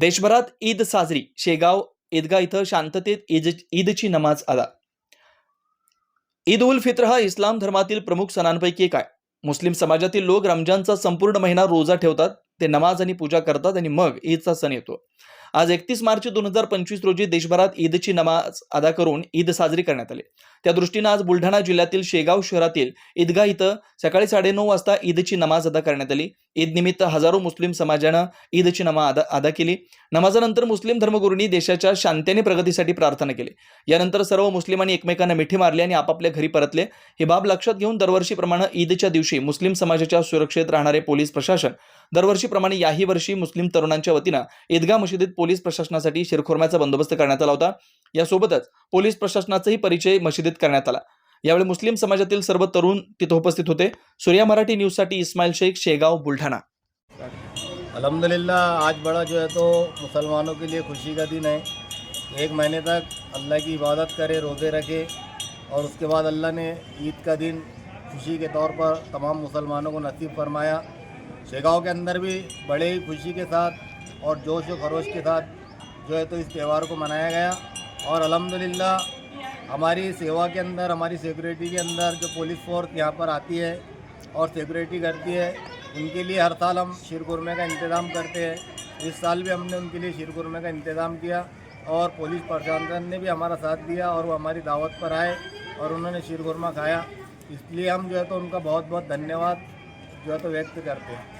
देशभरात ईद साजरी. शेगाव ईदगा इथं शांततेत ईद ईदची नमाज अदा. ईद उल फित्र हा इस्लाम धर्मातील प्रमुख सणांपैकी एक आहे. मुस्लिम समाजातील लोक रमजानचा संपूर्ण महिना रोजा ठेवतात ते नमाज आणि पूजा करतात आणि मग ईदचा सण येतो. आज एकतीस मार्च दोन हजार पंचवीस रोजी देशभरात ईदची नमाज अदा करून ईद साजरी करण्यात आली. त्या दृष्टीनं आज बुलढाणा जिल्ह्यातील शेगाव शहरातील ईदगाह इथं सकाळी साडेनऊ वाजता ईदची नमाज अदा करण्यात आली. ईद निमित्त हजारो मुस्लिम समाजानं ईदची नमा अदा अदा केली. नमाजानंतर मुस्लिम धर्मगुरूंनी देशाच्या शांतीने प्रगतीसाठी प्रार्थना केली. यानंतर सर्व मुस्लिमांनी एकमेकांना मिठी मारली आणि आपापल्या घरी परतले. ही बाब लक्षात घेऊन दरवर्षीप्रमाणे ईदच्या दिवशी मुस्लिम समाजाच्या सुरक्षेत राहणारे पोलीस प्रशासन दरवर्षीप्रमाणे याही वर्षी मुस्लिम तरुणांच्या वतीनं ईदगाह मशिदीत पोलीस प्रशासनासाठी शिरखोरम्याचा बंदोबस्त करण्यात आला होता. यासोबतच पोलीस प्रशासनाचाही परिचय मशिदीत करण्यात आला. यावेळी मुस्लिम समाजातील सर्व तरुण तिथं उपस्थित होते. सूर्या मराठी न्यूजसाठी इस्माईल शेख शेगाव बुलढाणा. अलहमदिल्ला आज बड़ा जो है तो मुसलमानों के लिए खुशी का दिन है। एक महीने तक अल्लाह की इबादत करे रोज़े रखे और उसके बाद अल्लाह ने ईद का दिन खुशी के तौर पर तमाम मुसलमानों को नसीब फरमाया। शेगाव के अंदर भी बड़े ही खुशी के साथ और जोश व खरोश के साथ जो है तो इस त्यौहार को मनाया गया। और अल्हम्दुलिल्लाह, हमारी सेवा के अंदर, हमारी सिक्योरिटी के अंदर जो पुलिस फोर्स यहाँ पर आती है और सिक्योरिटी करती है, उनके लिए हर साल हम शीरकुरमे का इंतज़ाम करते हैं। इस साल भी हमने उनके लिए शीरकुरमे का इंतज़ाम किया और पुलिस प्रशासन ने भी हमारा साथ दिया और वो हमारी दावत पर आए और उन्होंने शीरकुरमा खाया। इसलिए हम जो है तो उनका बहुत बहुत धन्यवाद जो है तो व्यक्त करते हैं।